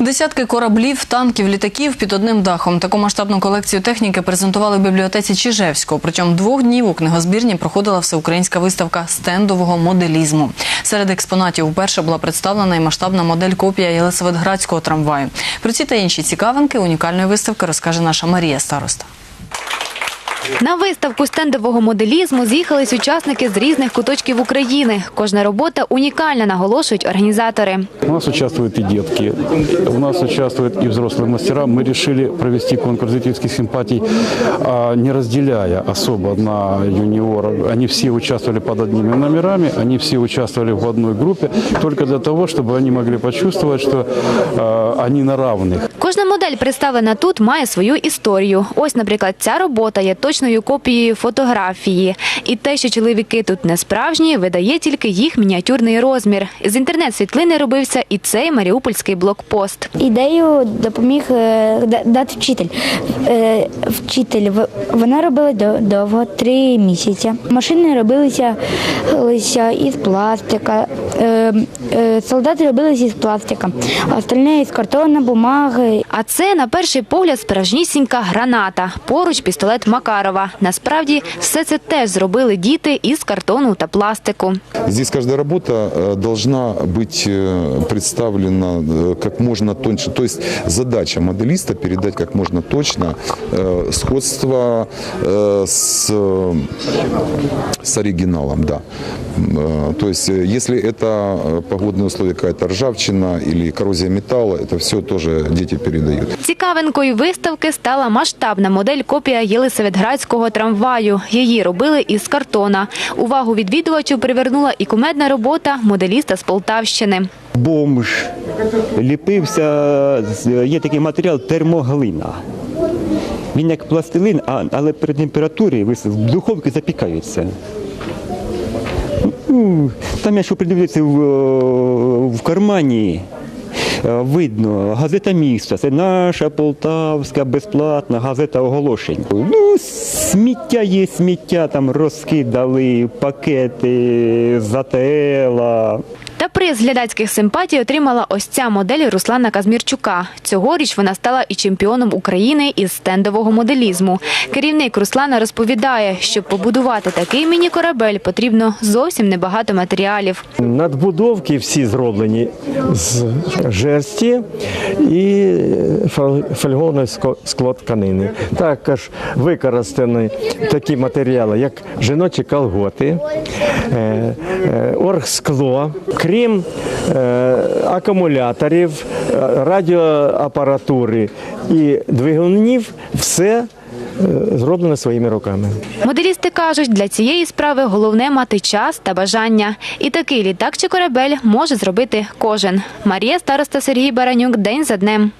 Десятки кораблів, танків, літаків під одним дахом. Таку масштабну колекцію техніки презентували в бібліотеці Чижевського. Протягом двох днів у книгозбірні проходила всеукраїнська виставка стендового моделізму. Серед експонатів вперше була представлена і масштабна модель копія Єлисаветградського трамваю. Про ці та інші цікавинки унікальної виставки розкаже наша Марія Староста. На виставку стендового моделізму з'їхались учасники з різних куточків України. Кожна робота унікальна, наголошують організатори. У нас участвуют и детки, у нас участвуют и взрослые мастера. Мы решили провести конкурс зрительских симпатий, а, не разделяя особо на юниоров. Они все участвовали под одними номерами, они все участвовали в одной группе, только для того, чтобы они могли почувствовать, что а, они на равных. Кожна модель, представлена тут, має свою історію. Ось, наприклад, ця робота є точною копією фотографії. І те, що чоловіки тут не справжні, видає тільки їх мініатюрний розмір. З інтернет-світлини робився і цей маріупольський блокпост. Ідею допоміг е, дати вчитель. Е, Вчитель вона робила довго три місяці. Машини робилися із пластика, е, солдати робилися із пластика, а остальне із картону, бумаги. А це, на перший погляд, справжнісінька граната. Поруч пістолет Макарова. Насправді, все це теж зробили діти із картону та пластику. Здесь каждая работа э, должна быть э, представлена э, как можно тоньше. То есть задача моделиста передать как можно точно э, сходство э, с, э, с оригиналом. Да. Э, То есть э, если это э, погодные условия, какая-то ржавчина или коррозия металла, это все тоже дети передают. Цікавинкою виставки стала масштабна модель копія Єлисаветградського трамваю. Її робили із картона. Увагу відвідувачів привернула і кумедна робота моделіста з Полтавщини. бомж ліпився, є такий матеріал термоглина. Він як пластилин, але при температурі в духовці запікається. Ну, Там, якщо придивитися в, в кармані, видно газета міста. Це наша полтавська безплатна газета оголошень. Ну, сміття є сміття, там розкидали пакети з АТЛа. Та приз глядацьких симпатій отримала ось ця модель Руслана Казмірчука. Цьогоріч вона стала і чемпіоном України із стендового моделізму. Керівник Руслана розповідає, щоб побудувати такий міні-корабель, потрібно зовсім небагато матеріалів. Надбудовки всі зроблені з жерсті і фольгованої ско- склотканини. Також використані такі матеріали, як жіночі колготи, е, е, оргскло, крім е, акумуляторів, е, радіоапаратури і двигунів, все е, зроблено своїми руками. Моделісти кажуть, для цієї справи головне мати час та бажання. І такий літак чи корабель може зробити кожен. Марія Староста Сергій Баранюк день за днем.